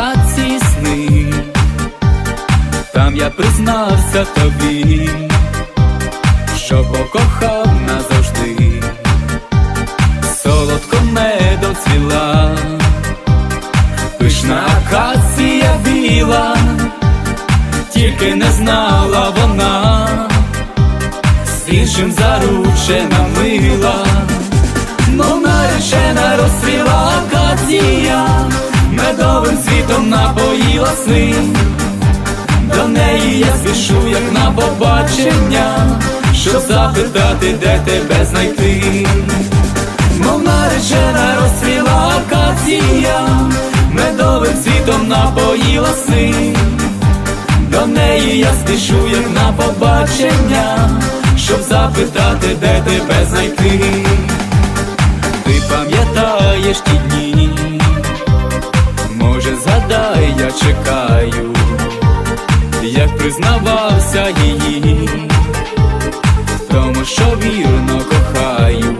ці сни, там я признався тобі, що покохав назавжди, солодко медом цвіла, пишна акація біла, тільки не знала вона, з іншим заручена мила, но наречена розстріла акація напоїла сни. До неї я спішу, як на побачення, щоб запитати, де тебе знайти. Мов наречена розцвіла акація, медовим світом напоїла сни. До неї я спішу, як на побачення, щоб запитати, де тебе знайти. Ти пам'ятаєш ті дні, як признавався її, тому, що вірно кохаю,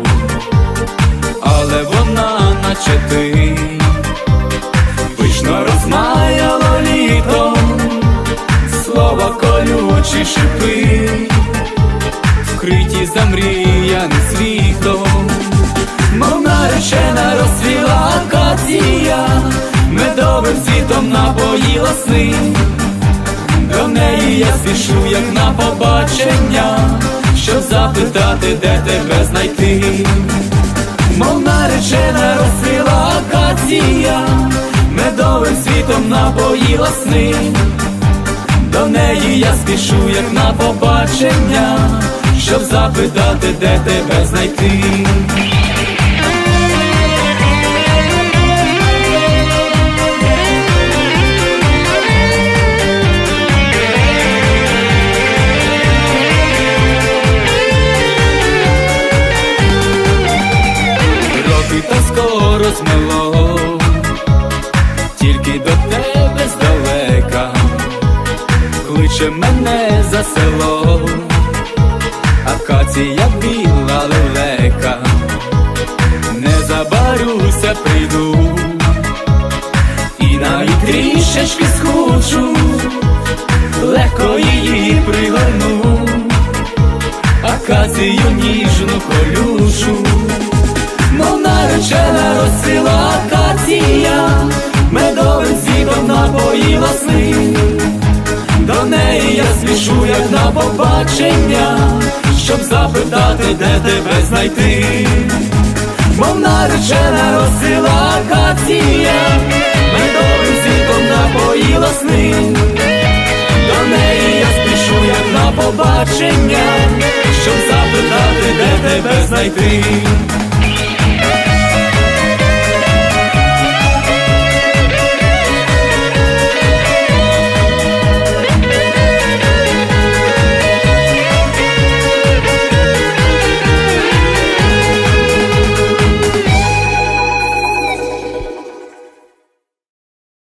але вона, наче ти, пишно розмаяло літо, слова колючі шипи, вкриті замріяним світом, мов наречена розцвіла акація, медовим світом напоїла сни. Я спішу, як на побачення, щоб запитати, де тебе знайти. Мов наречена розцвіла акація, медовим світом напоїла сни. До неї я спішу, як на побачення, щоб запитати, де тебе знайти. Роки та скоро змело, тільки до тебе здалека, кличе мене за село, акація біла лелека, не забарюся, прийду, і навіть трішечки легко її пригорну, акацію ніжну колюшу на щоб запитати, де тебе знайти. Мов наречена розцвіла акація, медовим світом напоїла сни. До неї я спішу, як на побачення, щоб запитати, де тебе знайти.